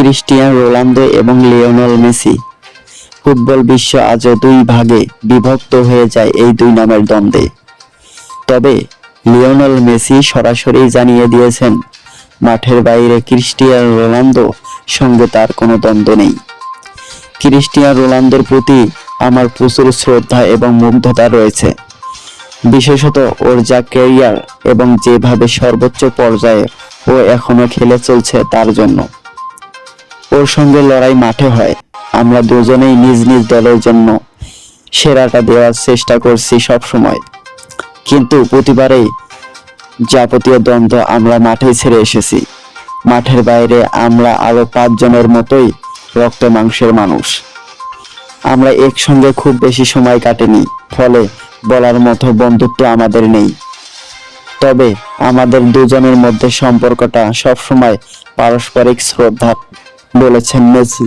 Cristiano Ronaldo এবং Lionel Messi. Football বিশ্ব আজও দুই ভাগে বিভক্ত হয়ে যায় এই দুই নামের দ্বন্দ্বে। তবে লিওনেল মেসি সরাসরি জানিয়ে দিয়েছেন, মাঠের বাইরে ক্রিস্টিয়ান রোনালদো সঙ্গে তার কোনো দ্বন্দ্ব নেই। ক্রিস্টিয়ান রোনালদোর প্রতি আমার প্রচুর শ্রদ্ধা এবং মুগ্ধতা রয়েছে। বিশেষত ওর যা ক্যারিয়ার এবং যেভাবে সর্বোচ্চ পর্যায়ে ও এখনও খেলে চলছে তার জন্য। ওর সঙ্গে লড়াই মাঠে হয়। আমরা দুজনেই নিজ নিজ দলের জন্য সেরাটা দেওয়ার চেষ্টা করছি সব সময় কিন্তু প্রতিবারেই যাবতীয় দ্বন্দ্ব আমরা মাঠে ছেড়ে এসেছি। মাঠের বাইরে আমরা আরও পাঁচজনের মতোই রক্ত মাংসের মানুষ। আমরা একসঙ্গে খুব বেশি সময় কাটেনি, ফলে বলার মতো বন্ধুত্ব আমাদের নেই। তবে আমাদের দুজনের মধ্যে সম্পর্কটা সবসময় পারস্পরিক শ্রদ্ধা বলেছেন মেসি